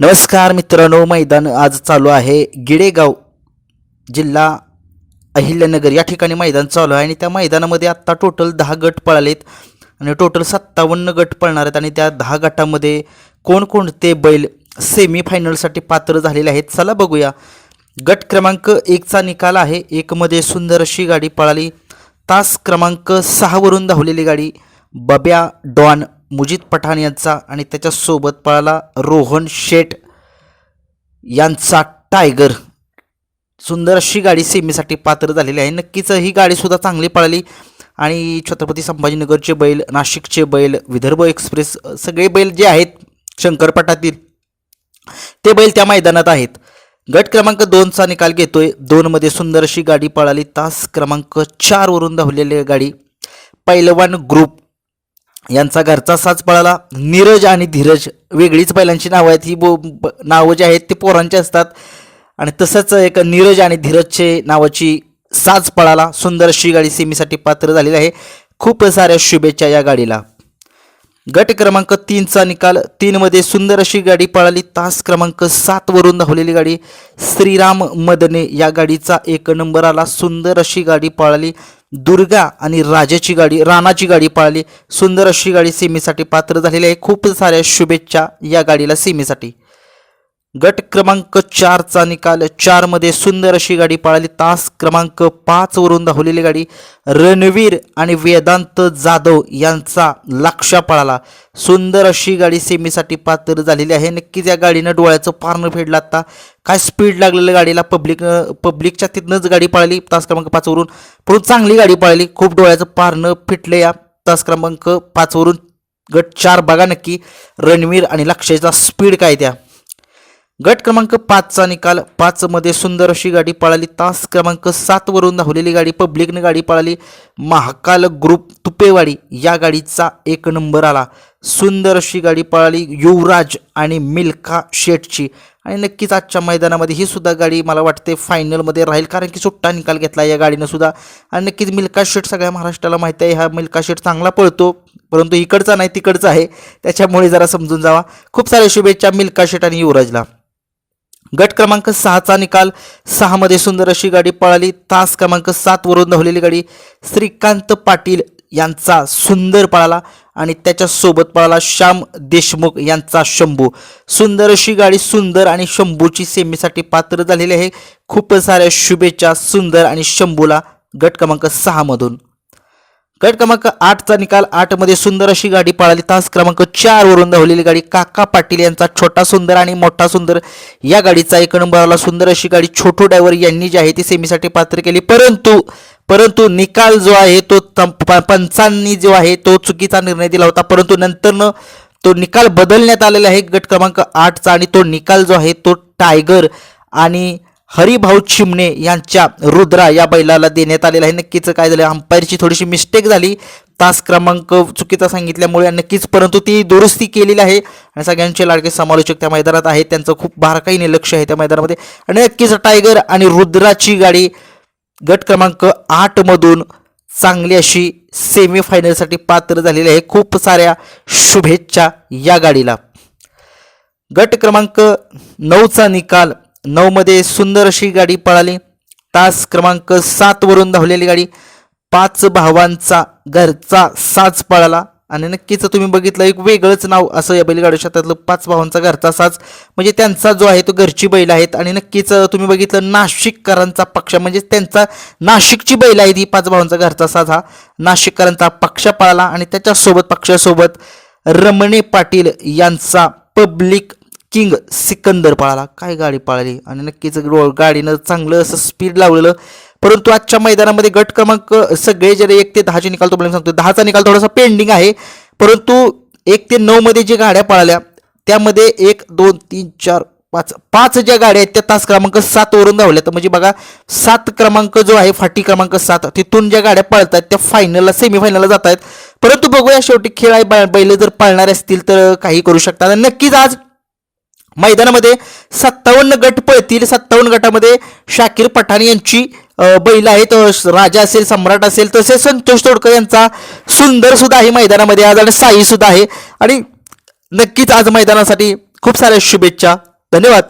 नमस्कार मित्रांनो मैदान आज चालू आहे. गिडेगाव जिल्हा अहिल्यानगर या ठिकाणी मैदान चालू आहे आणि त्या मैदानामध्ये आत्ता टोटल दहा गट पळालेत आणि टोटल सत्तावन्न गट पळणार आहेत आणि त्या दहा गटामध्ये कोणकोणते बैल सेमीफायनलसाठी पात्र झालेले आहेत चला बघूया. गट क्रमांक एकचा निकाल आहे. एकमध्ये सुंदर अशी गाडी पळाली. तास क्रमांक सहावरून धावलेली गाडी बब्या डॉन मुजित पठाण यांचा आणि त्याच्यासोबत पळाला रोहन शेठ यांचा टायगर. सुंदर अशी गाडी सेमीसाठी पात्र झालेली आहे. नक्कीच ही गाडीसुद्धा चांगली पळाली. आणि छत्रपती संभाजीनगरचे बैल नाशिकचे बैल विदर्भ एक्सप्रेस सगळे बैल जे आहेत शंकरपटातील ते बैल त्या मैदानात आहेत. गट क्रमांक दोनचा निकाल घेतोय. दोनमध्ये सुंदर अशी गाडी पळाली. तास क्रमांक चारवरून धावलेली गाडी. पैलवान ग्रुप यांचा घरचा साज पळाला. नीरज आणि धीरज वेगळीच बैलांची नावं आहेत. ही बो नावं जी आहेत ते पोरांची असतात. आणि तसंच एक नीरज आणि धीरजचे नावाची साज पळाला. सुंदर अशी गाडी सेमीसाठी पात्र झालेली आहे. खूप साऱ्या शुभेच्छा या गाडीला. गट क्रमांक तीनचा निकाल. तीनमध्ये सुंदर अशी गाडी पळाली. तास क्रमांक सातवरून धावलेली गाडी. श्रीराम मदने या गाडीचा एक नंबर आला. सुंदर अशी गाडी पळाली. दुर्गा आणि राजाची गाडी राणाची गाडी पळाली. सुंदर अशी गाडी सीमेसाठी पात्र झालेली आहे. खूप साऱ्या शुभेच्छा या गाडीला सीमेसाठी. गट क्रमांक चारचा निकाल. चारमध्ये सुंदर अशी गाडी पळाली. तास क्रमांक पाचवरून धावलेली गाडी. रणवीर आणि वेदांत जाधव यांचा लक्षा पळाला. सुंदर अशी गाडी सेमीसाठी पात्र झालेली आहे. नक्कीच या गाडीनं डोळ्याचं पारणं फेडलं आता. काय स्पीड लागलेलं गाडीला? पब्लिक पब्लिकच्या तिथनंच गाडी पळाली. तास क्रमांक पाचवरून पण चांगली गाडी पळाली. खूप डोळ्याचं पारणं फिटलं या तास क्रमांक पाचवरून गट चार बघा नक्की. रणवीर आणि लक्षाचा स्पीड काय त्या? गट क्रमांक पाचचा निकाल. पाचमध्ये सुंदर अशी गाडी पळाली. तास क्रमांक सातवरून धावलेली गाडी पब्लिकने गाडी पळाली. महाकाल ग्रुप तुपेवाडी या गाडीचा एक नंबर आला. सुंदर अशी गाडी पळाली युवराज आणि मिल्खा शेटची आणि नक्कीच आजच्या मैदानामध्ये ही सुद्धा गाडी मला वाटते फायनलमध्ये राहील कारण की सुट्टा निकाल घेतला या गाडीनं सुद्धा. आणि नक्कीच मिल्खा शेट सगळ्या महाराष्ट्राला माहिती आहे. हा मिल्खा शेट चांगला पळतो परंतु इकडचा नाही तिकडचा आहे. त्याच्यामुळे जरा समजून जावा. खूप साऱ्या शुभेच्छा मिल्खा शेट आणि युवराजला. गट क्रमांक सहाचा निकाल. सहामध्ये सुंदर अशी गाडी पळाली. तास क्रमांक सातवरून धावलेली गाडी श्रीकांत पाटील यांचा सुंदर पळाला आणि त्याच्यासोबत पळाला श्याम देशमुख यांचा शंभू. सुंदर अशी गाडी सुंदर आणि शंभूची सेमीसाठी पात्र झालेली आहे. खूप साऱ्या शुभेच्छा सुंदर आणि शंभूला गट क्रमांक सहामधून. गट क्रमांक आठचा निकाल. आठमध्ये सुंदर अशी गाडी पळाली. तास क्रमांक चारवरून धावलेली गाडी काका पाटील यांचा छोटा सुंदर आणि मोठा सुंदर. या गाडीचा एक नंबरला सुंदर अशी गाडी छोटू डायव्हर यांनी जी आहे ती सेमीसाठी पात्र केली. परंतु परंतु निकाल जो आहे तो पंचांनी जो आहे तो चुकीचा निर्णय दिला होता. परंतु नंतरनं तो निकाल बदलण्यात आलेला आहे. गट क्रमांक आठचा आणि तो निकाल जो आहे तो टायगर आणि हरिभाऊ चिमणे यांच्या रुद्रा या बैलाला देण्यात आलेला आहे. नक्कीच काय झालं अंपायरची थोडीशी मिस्टेक झाली. तास क्रमांक चुकीचा सांगितल्यामुळे नक्कीच परंतु ती दुरुस्ती केलेली आहे. आणि सगळ्यांचे लाडके समालोचक त्या मैदानात आहेत. त्यांचं खूप बारकाईने लक्ष आहे त्या मैदानामध्ये. आणि नक्कीच टायगर आणि रुद्राची गाडी गट क्रमांक आठमधून चांगली अशी सेमीफायनलसाठी पात्र झालेली आहे. खूप साऱ्या शुभेच्छा या गाडीला. गट क्रमांक नऊचा निकाल नऊमध्ये सुंदर अशी गाडी पळाली. तास क्रमांक सातवरून धावलेली गाडी. पाच भावांचा घरचा साज पळाला. आणि नक्कीच तुम्ही बघितलं एक वेगळंच नाव असं या बैलगाडी क्षेत्रातलं पाच भावांचा घरचा साज. म्हणजे त्यांचा जो आहे तो घरची बैल आहेत. आणि नक्कीच तुम्ही बघितलं नाशिककरांचा पक्ष. म्हणजे त्यांचा नाशिकची बैल आहेत ही पाच भावांचा घरचा साज हा. नाशिककरांचा पक्ष पळाला. आणि त्याच्यासोबत पक्षासोबत रमणे पाटील यांचा पब्लिक किंग सिकंदर पळाला काय गाडी पळाली? आणि नक्कीच रो- गाडीनं चांगलं असं स्पीड लावलेलं. परंतु आजच्या मैदानामध्ये गट क्रमांक सगळे जरी एक ते दहाचे निकाल तुम्हाला सांगतो दहाचा निकाल थोडासा पेंडिंग आहे. परंतु एक ते नऊमध्ये जे गाड्या पळाल्या त्यामध्ये एक दोन तीन चार पाच पाच ज्या गाड्या आहेत त्या तास क्रमांक सातवरून धावल्या. तर म्हणजे बघा सात क्रमांक जो आहे फाटी क्रमांक सात तिथून ज्या गाड्या पळतात त्या फायनलला सेमीफायनलला जात आहेत परंतु बघूया शेवटी खेळ आहे बै- बैल जर पाळणारे असतील तर काही करू शकतात. आणि नक्कीच आज मैदानामध्ये सत्तावन्न गट पळतील. सत्तावन्न गटामध्ये शाकीर पठाण यांची बैल आहेत. राजा असेल सम्राट असेल तसेच संतोष तोडकर यांचा सुंदर सुद्धा आहे मैदानामध्ये. आज आणि साई सुद्धा आहे. आणि नक्कीच आज मैदानासाठी खूप साऱ्या शुभेच्छा. धन्यवाद.